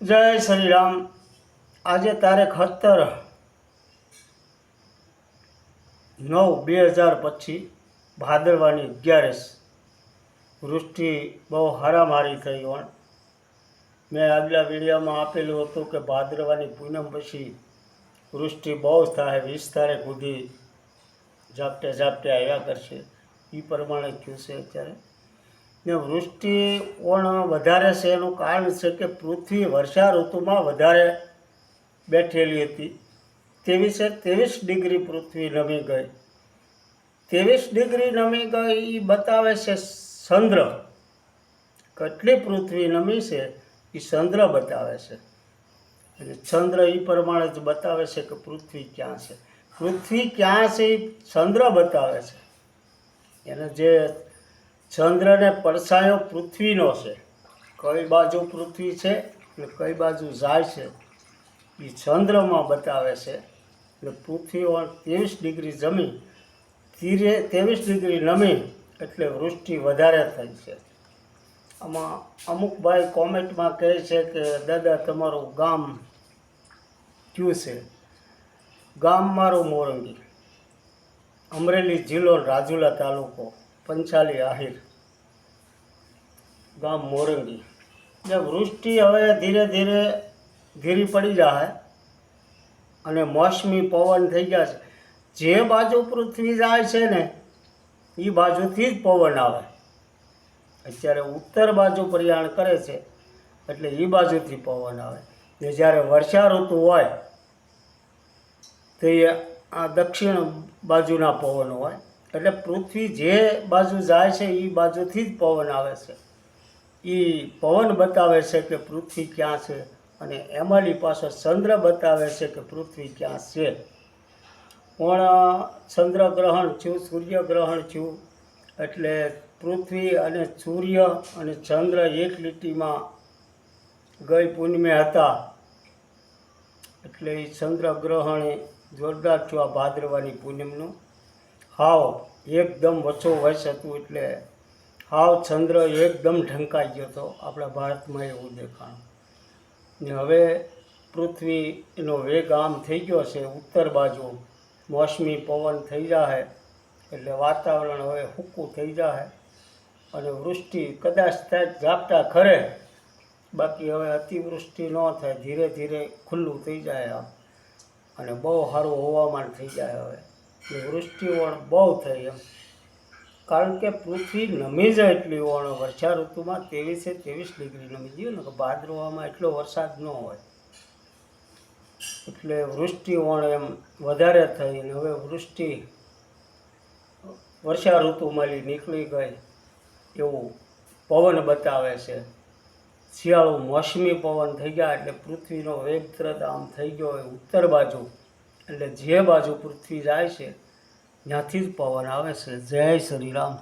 જય શ્રી રામ આજે તારીખ સત્તર નવ બે હજાર પચીસ, ભાદરવાની અગિયારસ. વૃષ્ટિ બહુ હારામારી થઈ હોણ મેં આગલા વિડીયોમાં આપેલું હતું કે ભાદરવાની પૂનમ પછી વૃષ્ટિ બહુ થાય, વીસ તારીખ સુધી ઝાપટે ઝાપટે આવ્યા કરશે. એ પ્રમાણે થયું છે અત્યારે. ને વૃષ્ટિ ઓણ વધારે છે એનું કારણ છે કે પૃથ્વી વર્ષા ઋતુમાં વધારે બેઠેલી હતી. ત્રેવીસે ત્રેવીસ ડિગ્રી પૃથ્વી નમી ગઈ. ત્રેવીસ ડિગ્રી નમી ગઈ એ બતાવે છે ચંદ્ર. કેટલી પૃથ્વી નમી છે એ ચંદ્ર બતાવે છે. અને ચંદ્ર એ પ્રમાણે જ બતાવે છે કે પૃથ્વી ક્યાં છે. પૃથ્વી ક્યાં છે એ ચંદ્ર બતાવે છે. એને જે ચંદ્રને પડછાયો પૃથ્વીનો છે. કઈ બાજુ પૃથ્વી છે અને કઈ બાજુ જાય છે એ ચંદ્રમાં બતાવે છે. એટલે પૃથ્વી ત્રેવીસ ડિગ્રી જમી ધીરે ત્રેવીસ ડિગ્રી નમી એટલે વૃષ્ટિ વધારે થઈ છે. આમાં અમુક ભાઈ કોમેન્ટમાં કહે છે કે, દાદા, તમારું ગામ કયું છે? ગામ મારું મોરંગી, અમરેલી જિલ્લો રાજુલા તાલુકો. પંચાલી આહિર. ગામ મોરંગી. એટલે વૃષ્ટિ હવે ધીરે ધીરે ધીરી પડી જાય અને મોસમી પવન થઈ ગયા છે જે બાજુ પૃથ્વી જાય છે ને એ બાજુથી જ પવન આવે. અત્યારે ઉત્તર બાજુ પ્રયાણ કરે છે, એટલે એ બાજુથી પવન આવે. ને જ્યારે વર્ષા ઋતુ હોય, તો એ આ દક્ષિણ બાજુના પવન હોય. એટલે પૃથ્વી જે બાજુ જાય છે એ બાજુથી જ પવન આવે છે. એ પવન બતાવે છે કે પૃથ્વી ક્યાં છે અને એમાંની પાસે ચંદ્ર બતાવે છે કે પૃથ્વી ક્યાં છે. પણ ચંદ્રગ્રહણ થયું સૂર્યગ્રહણ થયું, એટલે પૃથ્વી અને સૂર્ય અને ચંદ્ર એક લીટીમાં ગઈ પૂનમે હતા. એટલે એ ચંદ્રગ્રહણ જોરદાર થયું આ ભાદરવાની પૂનમનું. હાવ એકદમ વચ હતું એટલે હાવ ચંદ્ર એકદમ ઢંકાઈ ગયો હતો આપણા ભારતમાં એવું દેખાણું. ને હવે પૃથ્વી એનો વેગ આમ થઈ ગયો છે, ઉત્તર બાજુ મોસમી પવન થઈ જાય એટલે વાતાવરણ હવે હુકું થઈ જાય અને વૃષ્ટિ કદાચ થાય ઝાપટા ખરે, બાકી હવે અતિવૃષ્ટિ ન થાય, ધીરે ધીરે ખુલ્લું થઈ જાય આમ અને બહુ સારું હવામાન થઈ જાય હવે. એટલે વૃષ્ટિ બહુ થઈ એમ. કારણ કે પૃથ્વી નમી જાય એટલી વણ, વર્ષા ઋતુમાં ત્રેવીસે ત્રેવીસ ડિગ્રી નમી. ગયું ને કે ભાદરવામાં એટલો વરસાદ ન હોય. એટલે વૃષ્ટિ વણ એમ વધારે થઈ અને હવે વૃષ્ટિ વર્ષા ઋતુમાંથી નીકળી ગઈ એવું પવન બતાવે છે. શિયાળો મોસમી પવન થઈ ગયા એટલે પૃથ્વીનો વેગ તરત આમ થઈ ગયો હોય ઉત્તર બાજુ. એટલે જે બાજુ પૃથ્વી જાય છે ત્યાંથી જ પવન આવે છે. જય શ્રી રામ.